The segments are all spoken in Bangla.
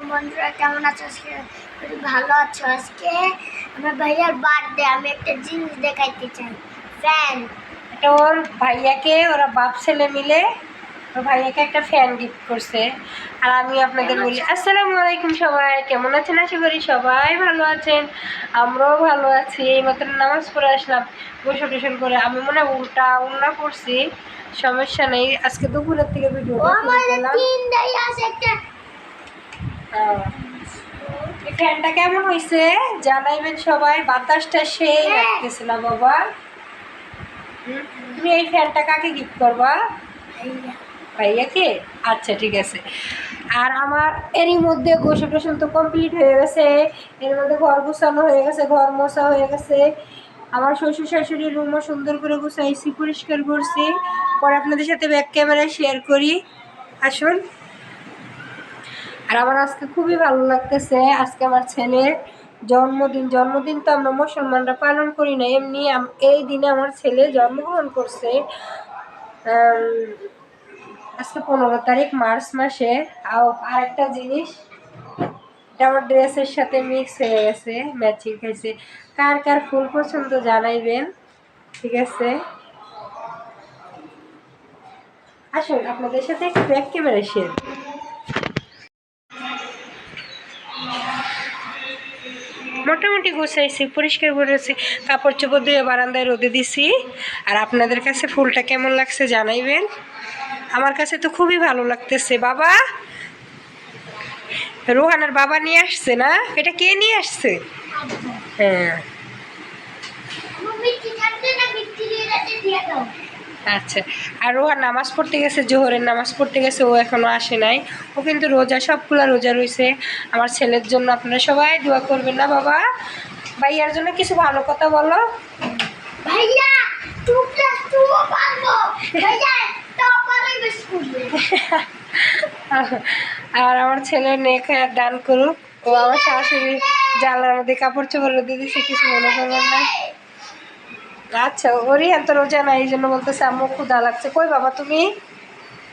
বন্ধুরা কেমন আছো? খুবই ভালো আছো। আজকে আমার ভাইয়ার বার্থডে আমি একটা জিনিস দেখাইতে চাই। ফ্যান এটা ওর ভাইয়াকে ওরা বাপ ছেলে মিলে ওর ভাইয়াকে একটা ফ্যান গিফট করছে। আর আমি আপনাদের বলি আসসালামু আলাইকুম সবাই কেমন আছেন? আশা করি সবাই ভালো আছেন। আমরাও ভালো আছি। এই মাত্র নামাজ পড়ে আসলাম গোসল টোসল করে। আমি মনে হয় উল্টা উল্টা করছি সমস্যা নেই। আজকে দুপুরের থেকে ভিডিও ও আমার তিনটাই আছে একটা এই ফ্যানটা কেমন হয়েছে জানাইবেন সবাই বাতাসটা সেই হ্যাঁ। না বাবা। তুমি এই ফ্যানটা কাকে গিফট করবা? ভাইয়া। ভাইয়াকে আচ্ছা ঠিক আছে। আর আমার এরই মধ্যে গোসল টোসল তো কমপ্লিট হয়ে গেছে। এর মধ্যে ঘর গোছানো হয়ে গেছে ঘর মোছা হয়ে গেছে। আমার শ্বশুর শাশুড়ির রুমও সুন্দর করে গুছাইছি পরিষ্কার করছি। পরে আপনাদের সাথে ব্যাক ক্যামেরায় শেয়ার করি। আসুন। আর আমার আজকে খুবই ভালো লাগতেছে। আজকে আমার ছেলের জন্মদিন। জন্মদিন তো আমরা মুসলমানরা পালন করি না। এমনি এই দিনে আমার ছেলে জন্মগ্রহণ করছে আজকে পনেরো তারিখ, মার্চ মাসে। আর আরেকটা জিনিস, এটা আমার ড্রেসের সাথে মিক্স হয়ে গেছে ম্যাচিং খাইছে কার কার ফুল পছন্দ জানাইবেন, ঠিক আছে? আসুন, আপনাদের সাথে একটু ব্যাক ক্যামেরা শেয়ার মোটামুটি গুছাইছি, পরিষ্কার করেছি, কাপড় চোপড় দিয়ে বারান্দায় রোদে দিছি। আর আপনাদের কাছে ফুলটা কেমন লাগছে জানাইবেন? আমার কাছে তো খুবই ভালো লাগতেছে। বাবা, রোহানার বাবা নিয়ে আসছে না? এটা কে নিয়ে আসছে? হ্যাঁ। আচ্ছা। আর রোহান নামাজ পড়তে গেছে জোহরের নামাজ পড়তে গেছে ও এখনও আসে নাই। ও কিন্তু রোজা সবগুলা রোজা রয়েছে আমার ছেলের জন্য আপনারা সবাই দোয়া করবেন না বাবা। ভাইয়ার জন্য কিছু ভালো কথা বলো। ভাইয়া আর আমার ছেলে নেক দান করুক। ও আমার শাশুড়ি জানলার মধ্যে কাপড় চোপড় দিচ্ছে কিছু মনে করবেন না। আচ্ছা ওরই এত রোজা না এই জন্য বলতেছে, আম্মু ক্ষুদা লাগছে। কই বাবা, তুমি?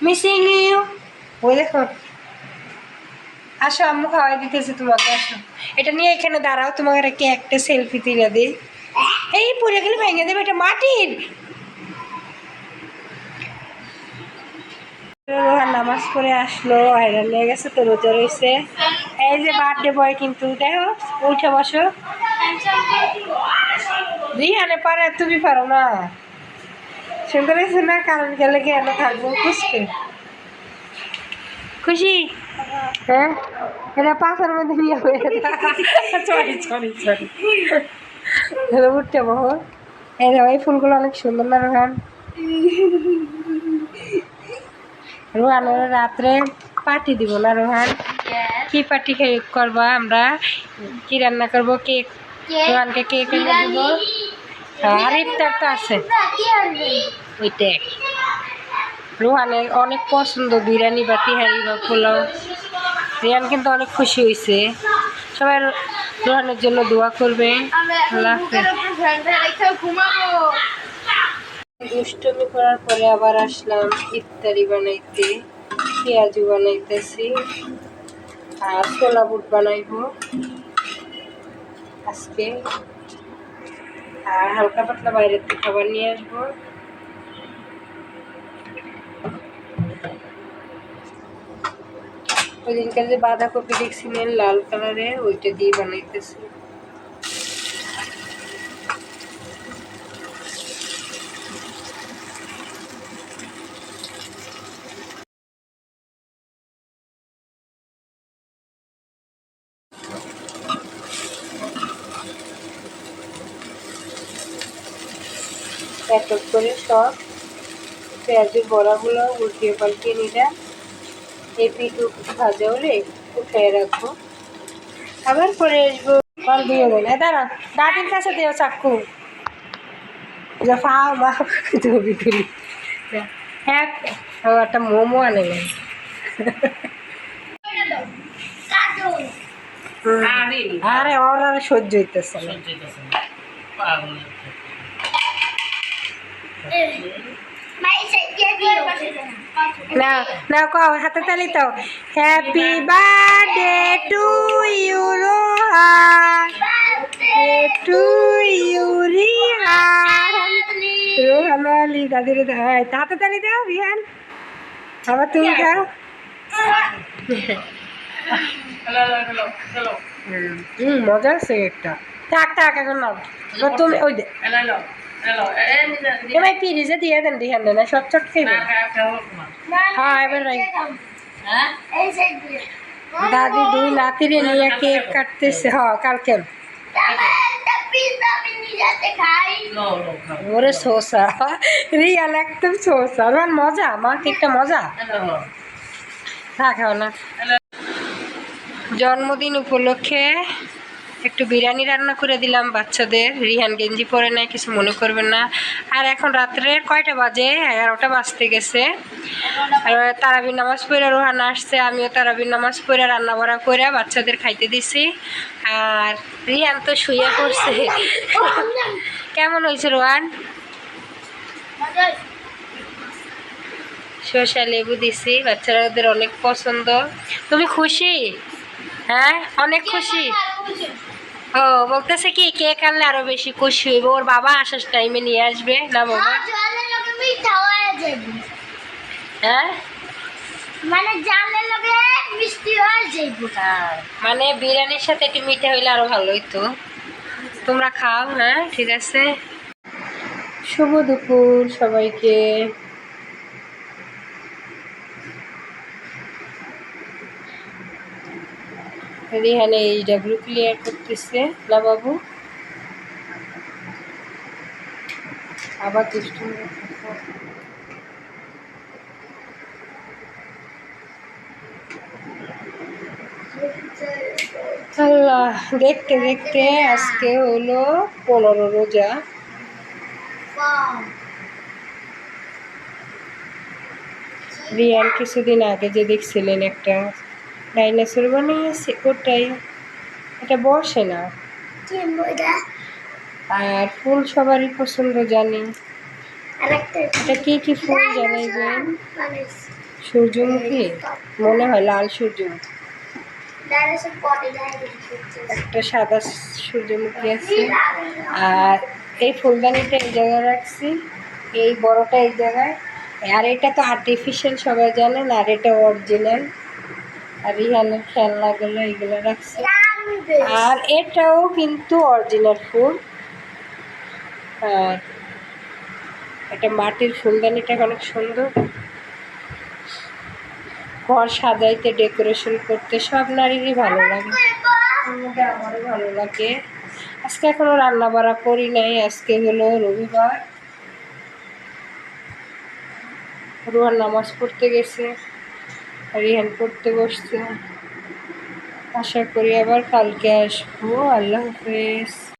মিসিং ইউ ওই দেখো। আসো, আম্মু, খাওয়াই দিতেছি তোমাকে, আসো। এটা নিয়ে এখানে দাঁড়াও, তোমাকে একটা একটা সেলফি তুলে দিই। এই পড়ে গেলে ভেঙে দেবে, এটা মাটির। নামাজ পড়ে আসলো, হয়রান লেগে গেছে, তো রোজা রয়েছে। এই যে বার্থডে বয় কিন্তু, দেখো, উঠে বসো। রিহানে পারে তুমি পারো না। সুন্দর হয়েছে না? কারণ গেলে কেন থাকব? খুশকে? খুশি? হ্যাঁ? এটা মধ্যে নিয়ে হয়ে সরি সরি সরি উঠতে বহু এই এই ফুলগুলো অনেক সুন্দর না রোহান? রোহানের রাত্রে পার্টি দিব না রোহান? কি পার্টি করবা আমরা? কি রান্না করব? কেক রোহানকে কেক এনে দিব? আর আছে। ওইটাই রোহানের অনেক পছন্দ, বিরিয়ানি বা তিহারি বা পোলাও। রিয়ান কিন্তু অনেক খুশি হয়েছে সবাই রোহানের জন্য দোয়া করবে। আল্লাহ দুষ্টমি করার পরে আবার আসলাম, ইফতারি বানাইতে, পেঁয়াজু বানাইতেছি। আর ছোলা বুট বানাইবো। আজকে। আর হালকা পাতলা বাইরের থেকে খাবার নিয়ে আসব। ওই দিনকার যে বাঁধাকপি দেখছিলেন লাল কালারের ওইটা দিয়ে বানাইতেছি। এক এক করে সব পেঁয়াজের বড়াগুলো উল্টিয়ে পাল্টিয়ে নিলাম। এই পিঠু ভাজা হলে উঠে রাখব। আবার পরে আসব। ফল দিয়ে দেন। দাঁড়া দাদির কাছে দিও চাক্কু যা ফাও বা ছবি তুলি হ্যাঁ একটা মোমো আনে নেন। আরে ওর আর সহ্য হইতেছে না। না না কও হাতে তালি তো। Happy birthday to you Roha to you Riha Rohan Ali দাদির হয় হাতে তালি দাও রিহান আবার তুমি খাও। মজা আছে একটা থাক থাক এখন নাও। তুমি ওই দে। এবার পিরিজে দিয়ে দেন রিহান দেন সব চট খেয়ে হ্যাঁ, এবার রাই। দাদি দুই নাতিরে নিয়ে কেক কাটতেছে হ কালকে ওরে সোসা রিয়াল একদম সোসা আমার মজা আমার কেকটা মজা থাক খাও না জন্মদিন উপলক্ষে একটু বিরিয়ানি রান্না করে দিলাম, বাচ্চাদের। রিহান গেঞ্জি পরে নেয় কিছু মনে করবেন না। আর এখন রাত্রে কয়টা বাজে? এগারোটা বাজতে গেছে। আর তারাবির নামাজ পড়ে রোহান আসছে, আমিও তারাবির নামাজ পড়ে রান্না বাড়া করে বাচ্চাদের খাইতে দিছি। আর রিহান তো শুয়ে পড়ছে। কেমন হয়েছে রোহান? শসা লেবু দিছি, বাচ্চারা অনেক পছন্দ। তুমি খুশি? হ্যাঁ অনেক খুশি? ও বলতেছে কি কেক আনলে আরও বেশি খুশি হইব? ওর বাবা আসার টাইমে নিয়ে আসবে না বাবা? জলের লগে মিঠা হয়ে যাবে। হ্যাঁ? মানে জালের লগে মিষ্টি হয়ে যাইব হ্যাঁ, মানে বিরিয়ানির সাথে একটু মিঠা হইলে আরও ভালো হইতো। তোমরা খাও হ্যাঁ ঠিক আছে? শুভ দুপুর সবাইকে। রিহানে এই ডাব্লিউ ক্লিয়ার করতেছে না বাবু আবার আল্লাহ, দেখতে দেখতে আজকে হলো পনেরো রোজা। রিয়ান কিছুদিন আগে যে দেখছিলেন একটা ডাইনোসর বানিয়েছে ওটাই। এটা বসে না। আর ফুল সবারই পছন্দ, জানি। এটা কি কি ফুল জানাইবেন বানাইছি সূর্যমুখী? মনে হয় লাল সূর্যমুখী। একটা সাদা সূর্যমুখী আছে। আর এই ফুলদানিটা এই জায়গায় রাখছি। এই বড়টা এই জায়গায়। আর এটা তো আর্টিফিশিয়াল সবাই জানেন, আর এটা অরিজিনাল আর রিহানের খেলনাগুলো এগুলো রাখছে। আর এটাও কিন্তু অরিজিনাল ফুল। আর এটা মাটির ফুলদানিটা অনেক সুন্দর। ঘর সাজাইতে ডেকোরেশন করতে সব নারীরই ভালো লাগে। আমারও ভালো লাগে। আজকে এখনও রান্না বাড়া করি নাই আজকে হলো রবিবার। রোহান নামাজ পড়তে গেছে। রিহান করতে বসছে। আশা করি আবার কালকে আসব। আল্লাহ হাফেজ।